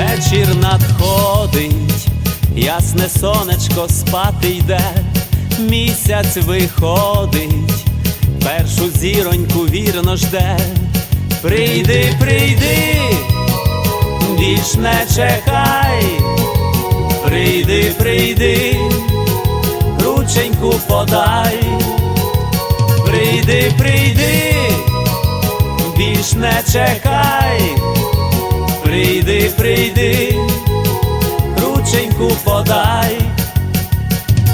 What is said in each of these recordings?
Вечір надходить, ясне сонечко спати йде, місяць виходить, першу зіроньку вірно жде. Прийди, прийди, більш не чекай, прийди, прийди, рученьку подай, прийди, прийди, більш не чекай прийди, прийди, рученьку подай.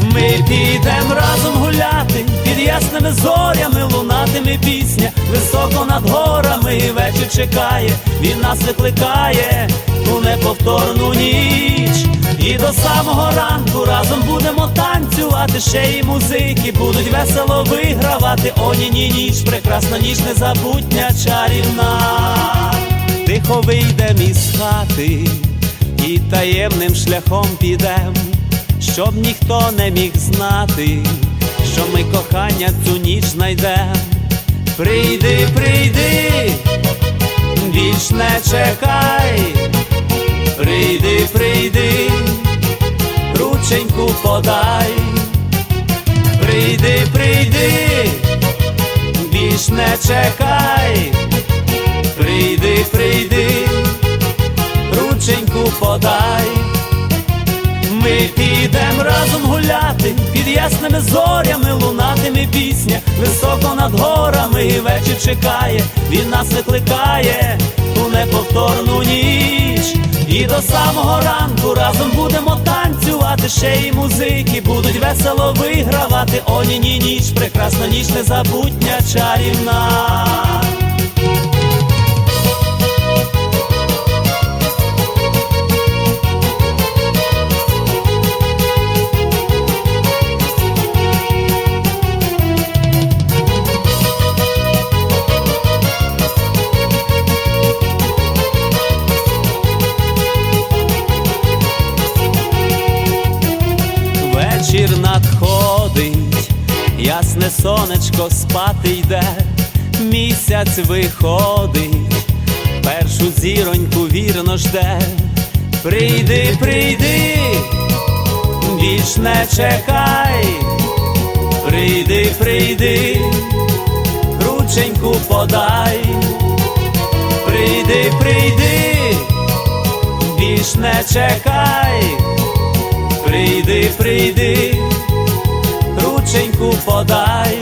Ми підем разом гуляти, під ясними зорями лунатиме пісня, високо над горами вечір чекає, він нас викликає у неповторну ніч. І до самого ранку разом будемо танцювати, ще й музики будуть весело вигравати. О, ні, ні, ніч, прекрасна ніч, незабутня чарівна. Тихо вийдем із хати і таємним шляхом підем щоб ніхто не міг знати, що ми кохання цю ніч знайдем. Прийди, прийди, більш не чекай, прийди, прийди, рученьку подай, прийди, прийди, більш не чекай, під ясними зорями лунатиме пісня, високо над горами і вечір чекає, він нас викликає у неповторну ніч. І до самого ранку разом будемо танцювати, ще й музики будуть весело вигравати. О, ні, ні, ніч, прекрасна ніч, незабутня чарівна. Ясне сонечко спати йде, місяць виходить, першу зіроньку вірно жде. Прийди, прийди, більш не чекай, прийди, прийди, рученьку подай, прийди, прийди, більш не чекай. Прийди, прийди, рученьку подай.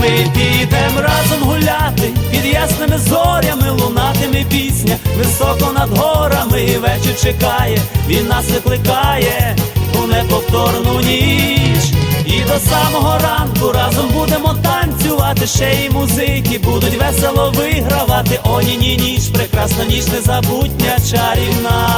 Ми підем разом гуляти, під ясними зорями лунатиме пісня, високо над горами вечір чекає, він нас викликає у неповторну ніч. І до самого ранку разом будемо танцювати, ще й музики будуть весело вигравати. О, ні, ні, ніч, прекрасна ніч, незабутня чарівна.